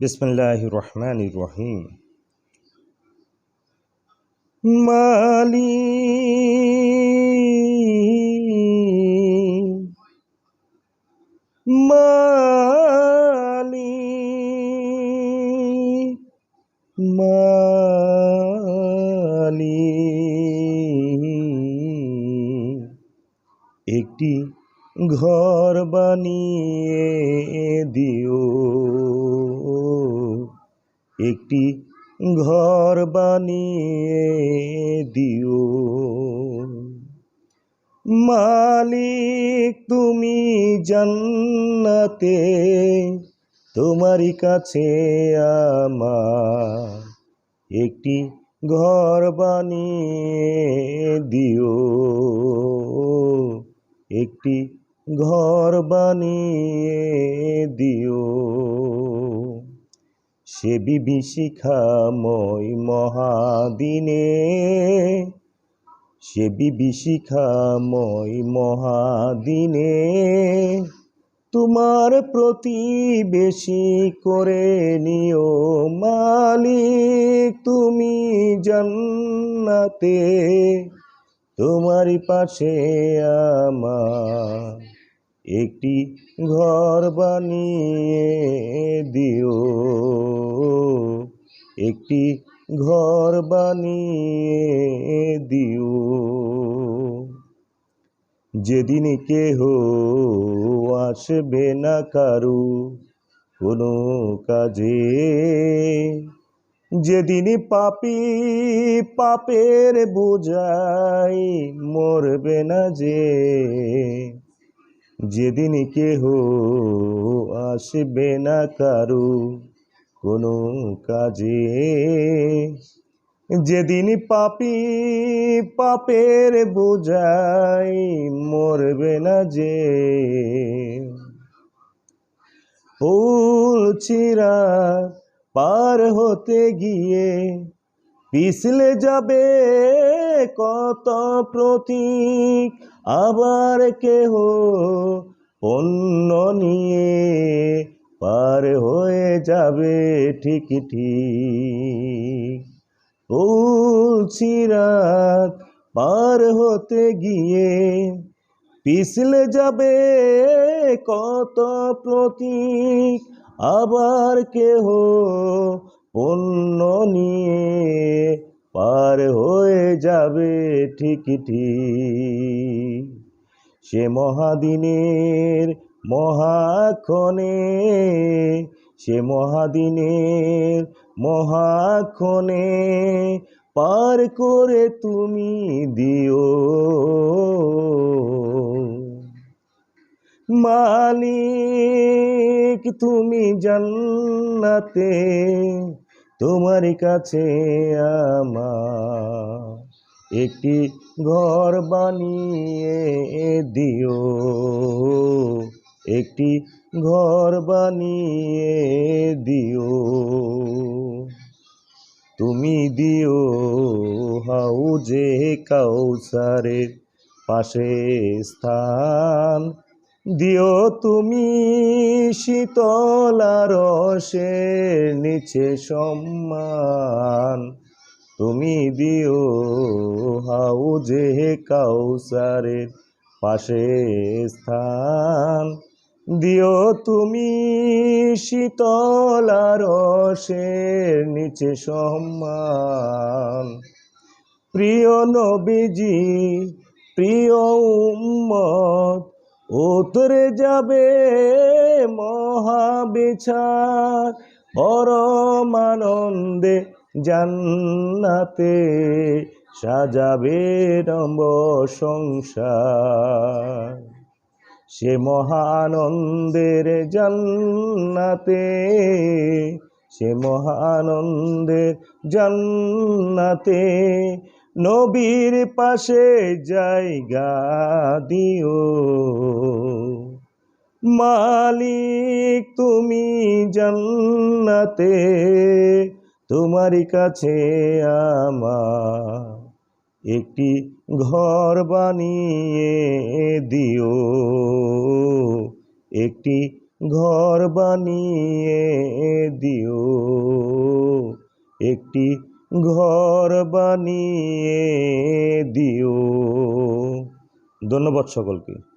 বিসমুল্লাহ রহমান রহিম মালি মালি মালি একটি ঘর বানিয়ে দিও একটি ঘর বানিয়ে দিও। মালিক, তুমি জান্নাতে, তোমারই কাছে আমার একটি ঘর বানিয়ে দিও। একটি ঘর বানিয়ে দিও। সে বিভীষিকাময় মহাদিনে, সে বিভীষিকাময় মহাদিনে, তোমার প্রতিবেশী করে নিও মালিক, তুমি জান্নাতে, তোমারই পাশে আমার একটি ঘর বানিয়ে দিও। একটি ঘর বানিয়ে দিও। যেদিন কেহ আসবে না কারু কোনো কাজে, যেদিন পাপি পাপের বোঝাই মরবে না যে, যেদিন কেহ আসবে না কারু কোনো কাজে। যেদিন পাপি পাপের বোঝাই মরবে না যে। ফুল চিরা পার হতে গিয়ে পিছলে যাবে কত প্রতীক, আবার কেহ পণ্য নিয়ে পার যাবে ঠিক ঠিক। উলছিরাত পার হতে গিয়ে পিছলে যাবে কত প্রতীক, আবার কেহ পণ্য নিয়ে পার হয়ে যাবে ঠিক ঠিক। সে মহাদিনের মহাক্ষণে সে মহাদিনের মহাক্ষণে পার করে তুমি দিও। মালিক, তুমি জান্নাতে, তোমার কাছে আমার একটি ঘর বানিয়ে দিও। একটি ঘর বানিয়ে দিও। তুমি দিও হাউজে কাউসারের পাশে স্থান। দিও তুমি শীতলা রসের নিচে সম্মান। তুমি দিও হাউজে কাউসারের পাশে স্থান। দিও তুমি শীতলার রসের নিচে সম্মান। প্রিয় নবীজি, প্রিয় উম্মত, উতরে যাবে মহাবিচার পরমানন্দে জান্নাতে সাজাবে রম্ব সংসার। সে মহানন্দের জান্নাতে, সে মহানন্দের জান্নাতে, নবীর পাশে জায়গা দিও। মালিক, তুমি জান্নাতে, তোমারই কাছে আমার একটি ঘর বানিয়ে দিও। একটি ঘর বানিয়ে দিও। একটি ঘর বানিয়ে দিও। ধন্যবাদ সকলকে।